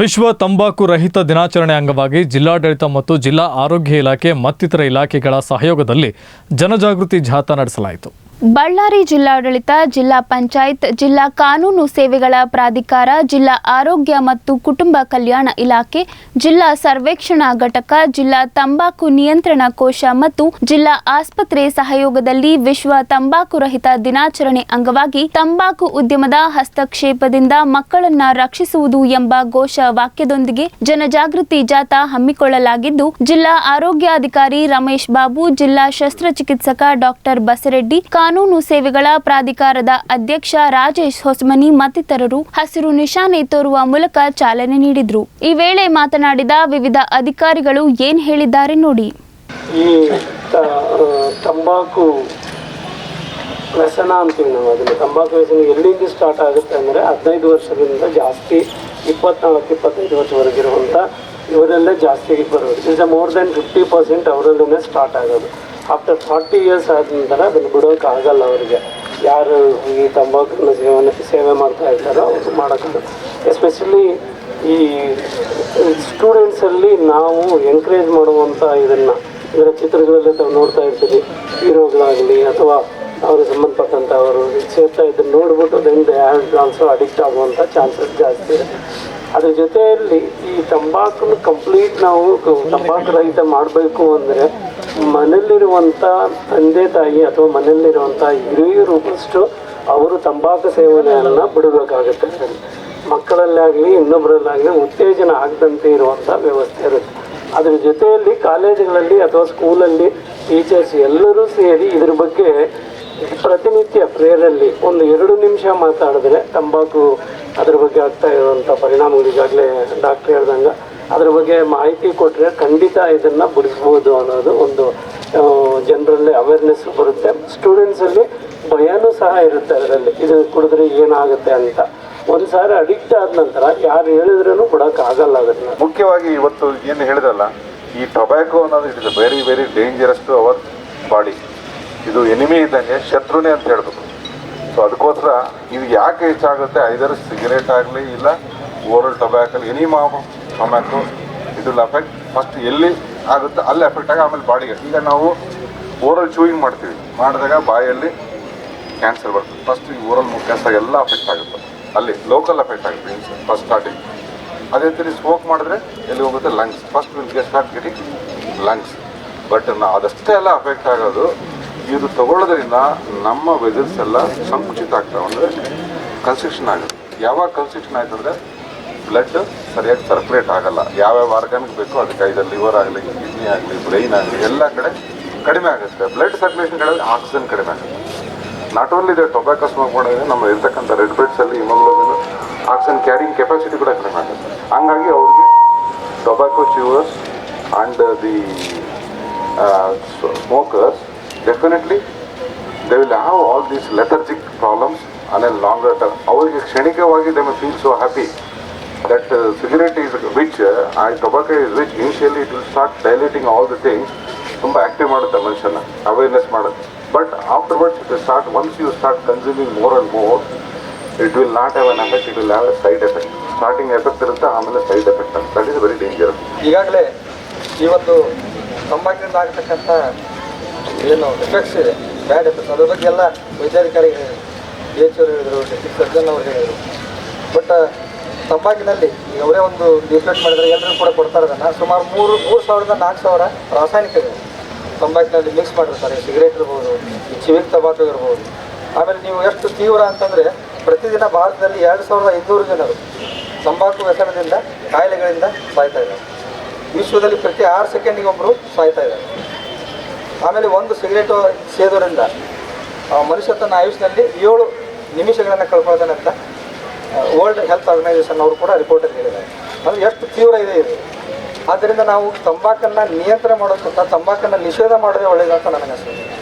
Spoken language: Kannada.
ವಿಶ್ವ ತಂಬಾಕು ರಹಿತ ದಿನಾಚರಣೆ ಅಂಗವಾಗಿ ಜಿಲ್ಲಾಡಳಿತ ಮತ್ತು ಜಿಲ್ಲಾ ಆರೋಗ್ಯ ಇಲಾಖೆ ಮತ್ತಿತರ ಇಲಾಖೆಗಳ ಸಹಯೋಗದಲ್ಲಿ ಜನಜಾಗೃತಿ ಜಾಥಾ ನಡೆಸಲಾಯಿತು. ಬಳ್ಳಾರಿ ಜಿಲ್ಲಾಡಳಿತ, ಜಿಲ್ಲಾ ಪಂಚಾಯತ್, ಜಿಲ್ಲಾ ಕಾನೂನು ಸೇವೆಗಳ ಪ್ರಾಧಿಕಾರ, ಜಿಲ್ಲಾ ಆರೋಗ್ಯ ಮತ್ತು ಕುಟುಂಬ ಕಲ್ಯಾಣ ಇಲಾಖೆ, ಜಿಲ್ಲಾ ಸರ್ವೇಕ್ಷಣಾ ಘಟಕ, ಜಿಲ್ಲಾ ತಂಬಾಕು ನಿಯಂತ್ರಣ ಕೋಶ ಮತ್ತು ಜಿಲ್ಲಾ ಆಸ್ಪತ್ರೆ ಸಹಯೋಗದಲ್ಲಿ ವಿಶ್ವ ತಂಬಾಕು ರಹಿತ ದಿನಾಚರಣೆ ಅಂಗವಾಗಿ ತಂಬಾಕು ಉದ್ಯಮದ ಹಸ್ತಕ್ಷೇಪದಿಂದ ಮಕ್ಕಳನ್ನ ರಕ್ಷಿಸುವುದು ಎಂಬ ಘೋಷ ವಾಕ್ಯದೊಂದಿಗೆ ಜನಜಾಗೃತಿ ಜಾಥಾ ಹಮ್ಮಿಕೊಳ್ಳಲಾಗಿದ್ದು, ಜಿಲ್ಲಾ ಆರೋಗ್ಯಾಧಿಕಾರಿ ರಮೇಶ್ ಬಾಬು, ಜಿಲ್ಲಾ ಶಸ್ತ್ರಚಿಕಿತ್ಸಕ ಡಾಕ್ಟರ್ ಬಸರೆಡ್ಡಿ ಕಾನೂನು ಸೇವೆಗಳ ಪ್ರಾಧಿಕಾರದ ಅಧ್ಯಕ್ಷ ರಾಜೇಶ್ ಹೊಸಮನಿ ಮತ್ತಿತರರು ಹಸಿರು ನಿಶಾನೆ ತೋರುವ ಮೂಲಕ ಚಾಲನೆ ನೀಡಿದ್ರು. ಈ ವೇಳೆ ಮಾತನಾಡಿದ ವಿವಿಧ ಅಧಿಕಾರಿಗಳು ಏನ್ ಹೇಳಿದ್ದಾರೆ ನೋಡಿ. ತಂಬಾಕು ವ್ಯಸನ ಅಂತೀವಿ ನಾವು ಅದನ್ನು. ತಂಬಾಕು ವ್ಯಸನ ಎಲ್ಲಿಂದ ಸ್ಟಾರ್ಟ್ ಆಗುತ್ತೆ ಅಂದರೆ ಹದಿನೈದು ವರ್ಷದಿಂದ ಜಾಸ್ತಿ, ಇಪ್ಪತ್ನಾಲ್ಕು, ಇಪ್ಪತ್ತೈದು ವರ್ಷವರೆಗಿರುವಂಥ ಇವರಲ್ಲೇ ಜಾಸ್ತಿ ಬರೋದು. Is more than fifty percent ಅವರಲ್ಲೇ start ಆಗೋದು. ಆಫ್ಟರ್ ಫಾರ್ಟಿ ಇಯರ್ಸ್ ಆದ ನಂತರ ಅದನ್ನು ಬಿಡೋಕೆ ಆಗಲ್ಲ ಅವರಿಗೆ. ಯಾರು ಈ ತಂಬಾಕಿನ ಸೇವನೆ, ಸೇವೆ ಮಾಡ್ತಾ ಇರ್ತಾರೋ ಅವರು ಮಾಡೋಕ್ಕಿಲ್ಲ ಎಸ್ಪೆಷಲಿ ಈ ಸ್ಟೂಡೆಂಟ್ಸಲ್ಲಿ ನಾವು ಎಂಕರೇಜ್ ಮಾಡುವಂಥ ಇದನ್ನು. ಇದರ ಚಿತ್ರಗಳಲ್ಲಿ ತಾವು ನೋಡ್ತಾ ಇರ್ತೀರಿ. ಹೀರೋಗಳಾಗಲಿ ಅಥವಾ ಅವ್ರಿಗೆ ಸಂಬಂಧಪಟ್ಟಂಥ ಅವರು ಸೇರ್ತಾ ಇದ್ದನ್ನು ನೋಡ್ಬಿಟ್ಟು ದೆನ್ ಆಲ್ಸೋ ಅಡಿಕ್ಟ್ ಆಗುವಂಥ ಚಾನ್ಸಸ್ ಜಾಸ್ತಿ ಇದೆ. ಅದ್ರ ಜೊತೆಯಲ್ಲಿ ಈ ತಂಬಾಕನ್ನು ಕಂಪ್ಲೀಟ್ ನಾವು ತಂಬಾಕು ರಹಿತ ಮಾಡಬೇಕು ಅಂದರೆ ಮನೆಯಲ್ಲಿರುವಂಥ ತಂದೆ ತಾಯಿ ಅಥವಾ ಮನೆಯಲ್ಲಿರುವಂಥ ಹಿರಿಯರು ಫಸ್ಟು ಅವರು ತಂಬಾಕು ಸೇವನೆಯನ್ನು ಬಿಡಬೇಕಾಗುತ್ತೆ. ಮಕ್ಕಳಲ್ಲಾಗಲಿ ಇನ್ನೊಬ್ಬರಲ್ಲಾಗಲಿ ಉತ್ತೇಜನ ಆಗದಂತೆ ಇರುವಂಥ ವ್ಯವಸ್ಥೆ ಇರುತ್ತೆ. ಅದ್ರ ಜೊತೆಯಲ್ಲಿ ಕಾಲೇಜುಗಳಲ್ಲಿ ಅಥವಾ ಸ್ಕೂಲಲ್ಲಿ ಟೀಚರ್ಸ್ ಎಲ್ಲರೂ ಸೇರಿ ಇದ್ರ ಬಗ್ಗೆ ಪ್ರತಿನಿತ್ಯ ಪ್ರೇಯರಲ್ಲಿ ಒಂದು ಎರಡು ನಿಮಿಷ ಮಾತಾಡಿದ್ರೆ ತಂಬಾಕು ಅದ್ರ ಬಗ್ಗೆ ಆಗ್ತಾ ಇರುವಂಥ ಪರಿಣಾಮಗಳಿಗಾಗಲೇ ಡಾಕ್ಟರ್ ಹೇಳ್ದಂಗೆ ಅದ್ರ ಬಗ್ಗೆ ಮಾಹಿತಿ ಕೊಟ್ಟರೆ ಖಂಡಿತ ಇದನ್ನು ಬಿಡಿಸ್ಬೋದು ಅನ್ನೋದು ಒಂದು ಜನರಲ್ಲಿ ಅವೇರ್ನೆಸ್ ಬರುತ್ತೆ. ಸ್ಟೂಡೆಂಟ್ಸಲ್ಲಿ ಭಯನೂ ಸಹ ಇರುತ್ತೆ ಅದರಲ್ಲಿ. ಇದು ಕುಡಿದ್ರೆ ಏನಾಗುತ್ತೆ ಅಂತ. ಒಂದು ಸಾರಿ ಅಡಿಕ್ಟ್ ಆದ ನಂತರ ಯಾರು ಹೇಳಿದ್ರೂ ಕೊಡೋಕ್ಕಾಗಲ್ಲ ಅದನ್ನು. ಮುಖ್ಯವಾಗಿ ಇವತ್ತು ಏನು ಹೇಳಿದ್ರಲ್ಲ ಈ ಟೊಬ್ಯಾಕೋ ಅನ್ನೋದು it is very very dangerous to our body ಇದು ಎನಿಮಿ ಇದ್ದಂಗೆ ಶತ್ರುನೇ ಅಂತ ಹೇಳ್ಬೇಕು. ಸೊ ಅದಕ್ಕೋಸ್ಕರ ಇದು ಯಾಕೆ ಹೆಚ್ಚಾಗುತ್ತೆ? ಐದರ್ ಸಿಗರೇಟ್ ಆಗಲಿ ಇಲ್ಲ ಓರಲ್ ಟೊಬ್ಯಾಕೋ ಎನಿ ಟೊಬ್ಯಾಕೋ ಇದು ಎಫೆಕ್ಟ್ ಫಸ್ಟ್ ಎಲ್ಲಿ ಆಗುತ್ತೆ, ಅಲ್ಲಿ ಎಫೆಕ್ಟ್ ಆಗಿ ಆಮೇಲೆ ಬಾಡಿಗೆ. ಈಗ ನಾವು ಓರಲ್ ಚೂಯಿಂಗ್ ಮಾಡ್ತೀವಿ. ಮಾಡಿದಾಗ ಬಾಯಲ್ಲಿ ಕ್ಯಾನ್ಸರ್ ಬರ್ತದೆ ಫಸ್ಟ್ ಈ ಓರಲ್ ಕ್ಯಾನ್ಸರ್ ಎಲ್ಲ ಅಫೆಕ್ಟ್ ಆಗುತ್ತೆ. ಅಲ್ಲಿ ಲೋಕಲ್ ಎಫೆಕ್ಟ್ ಆಗುತ್ತೆ ಫಸ್ಟ್ ಸ್ಟಾರ್ಟಿಂಗ್ ಅದೇ ರೀತಿ ಸ್ಮೋಕ್ ಮಾಡಿದ್ರೆ ಎಲ್ಲಿ ಹೋಗುತ್ತೆ? Lungs first will get start getting lungs but ಅದಷ್ಟೇ ಎಲ್ಲ ಅಫೆಕ್ಟ್ ಆಗೋದು, ಇದು ತಗೊಳ್ಳೋದ್ರಿಂದ ನಮ್ಮ ವೆಸಲ್ಸ್ ಎಲ್ಲ ಸಂಕುಚಿತ ಆಗ್ತಾವೆ. ಅಂದರೆ ಕನ್ಸ್ಟ್ರಕ್ಷನ್ ಆಗುತ್ತೆ. ಯಾವಾಗ ಕನ್ಸ್ಟ್ರಕ್ಷನ್ ಆಯ್ತು ಅಂದರೆ ಬ್ಲಡ್ ಸರಿಯಾಗಿ ಸರ್ಕ್ಯುಲೇಟ್ ಆಗಲ್ಲ. ಯಾವ್ಯಾವ ಆರ್ಗನ್ಗೆ ಬೇಕೋ ಅದಕ್ಕೆ ಇದು ಲಿವರ್ ಆಗಲಿ, ಕಿಡ್ನಿ ಆಗಲಿ, ಬ್ರೈನ್ ಆಗಲಿ, ಎಲ್ಲ ಕಡೆ ಕಡಿಮೆ ಆಗುತ್ತೆ. ಬ್ಲಡ್ ಸರ್ಕ್ಯುಲೇಷನ್ ಕಡೆ ಆಕ್ಸಿಜನ್ ಕಡಿಮೆ ಆಗುತ್ತೆ. ನಾಟ್ ಓನ್ಲಿ ಇದೆ ಟೊಬ್ಯಾಕೋ ಸ್ಮೋಕ್ ಮಾಡಿದ್ರೆ ನಮ್ಮ ಇರ್ತಕ್ಕಂಥ ರೆಡ್ ಬ್ಲಡ್ಸಲ್ಲಿ ಹಿಮೋಗ್ಲೋಬಿನ್ ಆಕ್ಸಿಜನ್ ಕ್ಯಾರಿಂಗ್ ಕೆಪಾಸಿಟಿ ಕೂಡ ಕಡಿಮೆ ಆಗುತ್ತೆ. ಹಂಗಾಗಿ ಅವ್ರಿಗೆ tobacco chewers and the smokers definitely they will have all these lethargic problems on a longer term ಅವರಿಗೆ ಕ್ಷಣಿಕವಾಗಿ they may feel so happy that uh, cigarette is which uh, I tobacco is which initially it will start dilating all the things. ತುಂಬ ಆ್ಯಕ್ಟಿವ್ ಮಾಡುತ್ತೆ ಮನುಷ್ಯನ ಅವೇರ್ನೆಸ್ ಮಾಡುತ್ತೆ. But afterwards it start once you start consuming more and more it will not have an effect it will have side effect starting effect ಇರುತ್ತೆ ಆಮೇಲೆ ಸೈಡ್ ಎಫೆಕ್ಟ್ ಅಂತ. ದಟ್ ಇಸ್ ವೆರಿ ಡೇಂಜರಸ್ ಈಗಾಗಲೇ ಇವತ್ತು ತಂಬಾಕಿನಿಂದ ಆಗತಕ್ಕಂಥ ಏನು ಎಫೆಕ್ಟ್ಸ್ ಇದೆ ಬ್ಯಾಡ್ ಎಫೆಕ್ಟ್ಸ್ ಅದ್ರ ಬಗ್ಗೆ ಎಲ್ಲ ವೈದ್ಯಾಧಿಕಾರಿ ಡಿ ಎಚ್ ಅವರು ಹೇಳಿದರು ಡಿಸ್ಟಿಕ್ ಸರ್ಜನ್ ಅವರು ಹೇಳಿದರು. ಬಟ್ ತಂಬಾಕಿನಲ್ಲಿ ಅವರೇ ಒಂದು ಡಿಫ್ಲೆಕ್ಟ್ ಮಾಡಿದರೆ ಎಲ್ಲರೂ ಕೂಡ ಕೊಡ್ತಾರೆ ಅದನ್ನು ಸುಮಾರು ಮೂರು ಮೂರು ಸಾವಿರದ ನಾಲ್ಕು ಸಾವಿರ ರಾಸಾಯನಿಕ ತಂಬಾಕಿನಲ್ಲಿ ಮಿಕ್ಸ್ ಮಾಡಿರ್ತಾರೆ. ಸಿಗರೇಟ್ ಇರ್ಬೋದು ಚಿವಿಕ್ ತಂಬಾಕು ಇರ್ಬೋದು. ಆಮೇಲೆ ನೀವು ಎಷ್ಟು ತೀವ್ರ ಅಂತಂದರೆ ಪ್ರತಿದಿನ ಭಾರತದಲ್ಲಿ ಎರಡು ಸಾವಿರದ ಐದುನೂರು ಜನರು ತಂಬಾಕು ವ್ಯಸನದಿಂದ, ಕಾಯಿಲೆಗಳಿಂದ ಸಾಯ್ತಾ ಇದ್ದಾರೆ. ವಿಶ್ವದಲ್ಲಿ ಪ್ರತಿ ಆರು ಸೆಕೆಂಡಿಗೆ ಒಬ್ಬರು ಸಾಯ್ತಾ ಇದ್ದಾರೆ. ಆಮೇಲೆ ಒಂದು ಸಿಗರೇಟು ಸೇದೋದ್ರಿಂದ, ಆ ಮನುಷ್ಯ ತನ್ನ ಆಯುಷ್ನಲ್ಲಿ ಏಳು ನಿಮಿಷಗಳನ್ನು ಕಳ್ಕೊಳ್ತಾನೆ ಅಂತ ವರ್ಲ್ಡ್ ಹೆಲ್ತ್ ಆರ್ಗನೈಸೇಷನ್ ಅವರು ಕೂಡ ರಿಪೋರ್ಟಲ್ಲಿ ಹೇಳಿದ್ದಾರೆ. ಅದು ಎಷ್ಟು ತೀವ್ರ ಇದೆ ಇದು. ಆದ್ದರಿಂದ ನಾವು ತಂಬಾಕನ್ನು ನಿಯಂತ್ರಣ ಮಾಡೋದಕ್ಕಿಂತ ತಂಬಾಕನ್ನು ನಿಷೇಧ ಮಾಡೋದೇ ಒಳ್ಳೆಯದು ಅಂತ ನನಗೆ ಅನಿಸ್ತದೆ